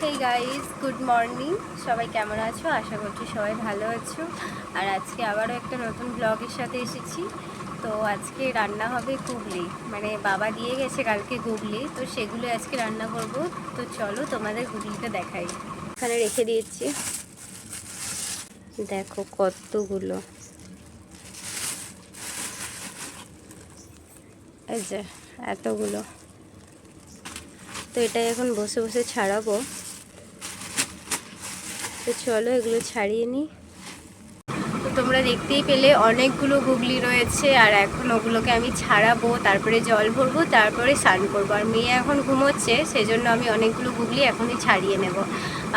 Hey guys good morning সবাই কেমন আছো? আশা করছি সবাই ভালো আছো। আর আজকে আবারও একটা নতুন ব্লগের সাথে এসেছি। তো আজকে রান্না হবে গুগলি। মানে বাবা দিয়ে গেছে কালকে গুগলি। তো সেগুলো আজকে রান্না করব। তো চলো তোমাদের গুগলিটা দেখাই। এখানে রেখে দিয়েছি। দেখো কতগুলো। যে এতগুলো। তো এটা এখন বসে বসে ছাড়াবো। তো চলো এগুলো ছাড়িয়ে নিই। তোমরা দেখতেই পেলে অনেকগুলো গুগলি রয়েছে আর এখন ওগুলোকে আমি ছাড়াবো, তারপরে জল ভরবো, তারপরে স্নান করব। আর মেয়ে এখন ঘুমোচ্ছে, সেজন্য আমি অনেকগুলো গুগলি এখনই ছাড়িয়ে নেব।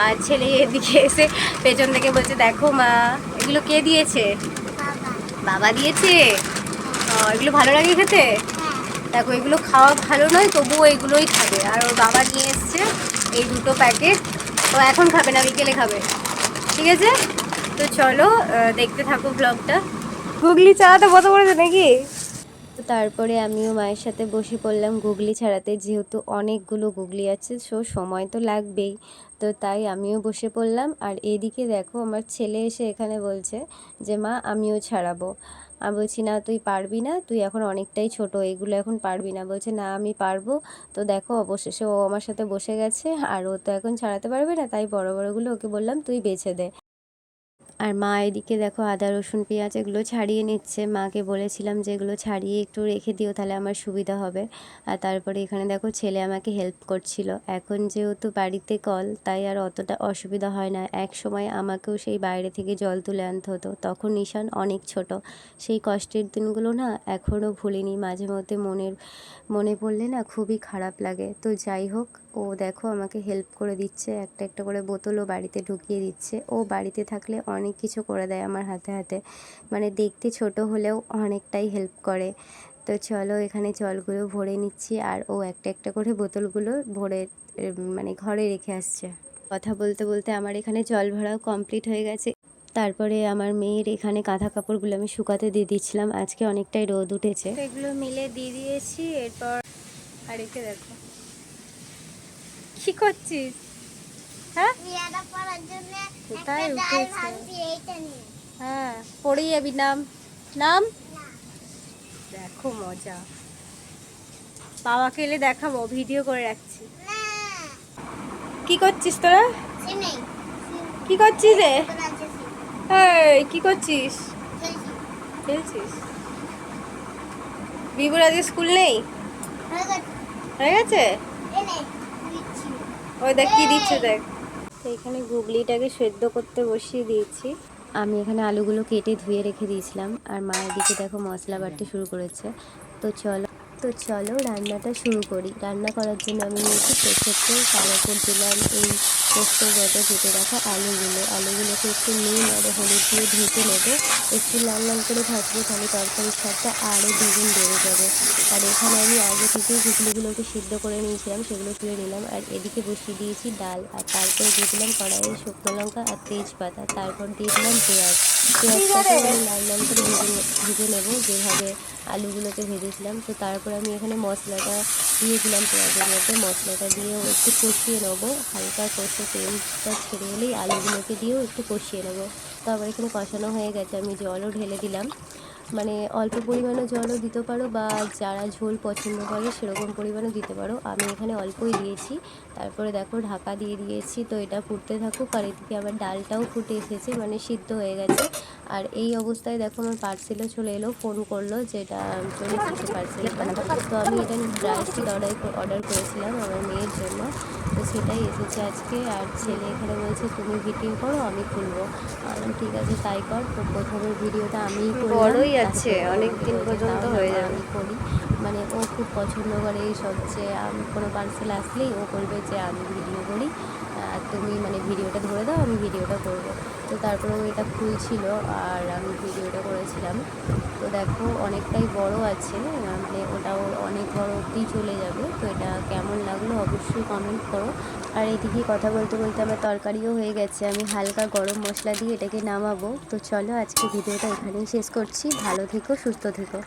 আর ছেলে এদিকে এসে পেছন থেকে বলছে, দেখো মা, এগুলো কে দিয়েছে? বাবা দিয়েছে। এগুলো ভালো লাগে খেতে? দেখো, এগুলো খাওয়া ভালো নয়, তবুও এগুলোই খাবে। আর ওর বাবা নিয়ে এসছে এই দুটো প্যাকেট। ও এখন খাবে না বিকেলে খাবে। ঠিক আছে? তো চলো দেখতে থাকো ব্লগটা গুগলি চালাতে বসে পড়েছে নাকি? তো তারপরে আমিও মায়ের সাথে বসে পড়লাম গুগলি ছাড়াতে যেহেতু অনেকগুলো গুগলি আছে সো সময় তো লাগবেই। তো তাই আমিও বসে পড়লাম। আর এদিকে দেখো আমার ছেলে এসে এখানে বলছে যে মা আমিও ছাড়াবো। আমি বলছি, না, তুই পারবি না, তুই এখন অনেকটাই ছোট, এগুলো এখন পারবি না। বলছে, না, আমি পারব। তো দেখো, অবশেষে ও আমার সাথে বসে গেছে, আর ও তো এখন ছাড়াতে পারবে না, তাই বড় বড়গুলো ওকে বললাম, তুই বেছে দে। আর মা এদিকে দেখো আদা, রসুন, পেঁয়াজ এগুলো ছাড়িয়ে নিচ্ছে। মাকে বলেছিলাম যে এগুলো ছাড়িয়ে একটু রেখে দিও, তাহলে আমার সুবিধা হবে। আর তারপরে এখানে দেখো ছেলে আমাকে হেল্প করছিল। এখন যেহেতু বাড়িতে কল তাই আর অতটা অসুবিধা হয় না। এক সময় আমাকেও সেই বাইরে থেকে জল তুলে আনতে হতো। তখন ঈশান অনেক ছোট। সেই কষ্টের দিনগুলো না এখনও ভুলিনি। মাঝে মধ্যে মনের, মনে পড়লে না খুবই খারাপ লাগে। তো যাই হোক ও দেখো আমাকে হেল্প করে দিচ্ছে, একটা একটা করে বোতলও বাড়িতে ঢুকিয়ে দিচ্ছে। ও বাড়িতে থাকলে অনেক কিছু করে দেয় আমার হাতে হাতে। মানে দেখতে ছোট হলেও অনেকটাই হেল্প করে। তো চলো এখানে জলগুলো ভরে নিচ্ছি আর ও একটা একটা করে বোতলগুলো ভরে মানে ঘরে রেখে আসছে। কথা বলতে বলতে আমার এখানে জল ভরাও কমপ্লিট হয়ে গেছে। তারপরে আমার মেয়ের এখানে কাঁথা কাপড়গুলো আমি শুকাতে দিয়ে দিচ্ছিলাম আজকে অনেকটাই রোদ উঠেছে। এগুলো মিলে দিয়ে দিয়েছি, এরপর আর একে দেখো। কি করছিস? হ্যাঁ? কোথায় উঠেছে? হ্যাঁ পড়ে যাবি নাম। নাম? দেখো মজা। বাবাকে এলে দেখাবো ভিডিও করে রাখছি। কি করছিস তোরা? কি করছিস রে? কি করছিস? খেলছিস? বিবুর আজকে স্কুল নেই? হয়ে গেছে হয়ে গেছে এ নে দিচ্ছি ওই দেখ, কি দিচ্ছে দেখ। তো এখানে গুগলিটাকে সেদ্ধ করতে বসিয়ে দিয়েছি। আমি এখানে আলুগুলো কেটে ধুয়ে রেখে দিয়েছিলাম। আর মায়ের দিকে দেখো মশলা বাটতে শুরু করেছে। তো চলো তো চলো রান্নাটা শুরু করি। রান্না করার জন্য আমি নিয়েছি সর্ষের তেল তার দিলাম, এই পোস্ত গটা কেটে রাখা আলুগুলো। আলুগুলোকে একটু নুন আর হলুদ দিয়ে ভেজে নেব। একটু লাল লাল করে ভাজবো, তাহলে তরকারির স্বাদটা আরও দ্বিগুণ বেড়ে যাবে। আর এখানে আমি আগে থেকে ঘুগলিগুলোকে সিদ্ধ করে নিয়েছিলাম, সেগুলো তুলে নিলাম। আর এদিকে বসিয়ে দিয়েছি ডাল। আর তারপরে দিয়ে দিলাম কড়াইয়ে শুকনো লঙ্কা আর তেজপাতা। তারপর দিয়ে দিলাম পেঁয়াজ। পেঁয়াজটাকে আমি লাল লাল করে ভেজে ভেজে নেব। যেভাবে আলুগুলোকে ভেজেছিলাম তো তারপর আমি এখানে মশলাটা দিয়েছিলাম পেঁয়াজের মধ্যে। মশলাটা দিয়েও একটু কষিয়ে নেব। হালকা কষে তেলটা ছেড়ে হলেই আলুগুলোকে দিয়েও একটু কষিয়ে নেব। তারপর এখানে কষানো হয়ে গেছে। আমি জলও ঢেলে দিলাম। মানে অল্প পরিমাণে জলও দিতে পারো বা যারা ঝোল পছন্দ করে সেরকম পরিমাণে দিতে পারো। আমি এখানে অল্পই দিয়েছি। তারপরে দেখো ঢাকা দিয়ে দিয়েছি, তো এটা ফুটতে থাকুক আর এদিকে আবার ডালটাও ফুটে এসেছে মানে সিদ্ধ হয়ে গেছে। আর এই অবস্থায় দেখো আমার পার্সেলও চলে এলো ফোন করল যে এটা চলে এসেছে পার্সেলটা তো আমি এটা ড্রাই ফ্রুট অর্ডার অর্ডার করেছিলাম আমার মেয়ের জন্য। তো সেটাই এসেছে আজকে। আর ছেলে এখানে বলছে, তুমি ভিডিও করো, আমি খুলবো ঠিক আছে, তাই কর। তো প্রথমের ভিডিওটা আমি বড়ই তারপরে অনেক দিন পর্যন্ত হয়ে যাবে। করি মানে ও খুব পছন্দ করে এই সব যে, আমি, কোনো পার্সেল আসলেই ও করবে যে, আমি ভিডিও করি। আর তুমি মানে ভিডিওটা ধরে দাও, আমি ভিডিওটা করব। তো তারপরে ও এটা খুলছিল আর আমি ভিডিওটা করেছিলাম। তো দেখো, অনেকটাই বড় আছে মানে ওটাও অনেক বড় অবধি চলে যাবে। তো এটা কেমন লাগল অবশ্যই কমেন্ট করো। আর এদিকে কথা বলতে বলতে আমার তরকারিও হয়ে গেছে। আমি হালকা গরম মশলা দিয়ে এটাকে নামাবো। তো চলো আজকে ভিডিওটা এখানেই শেষ করছি। ভালো থেকো, সুস্থ থেকো।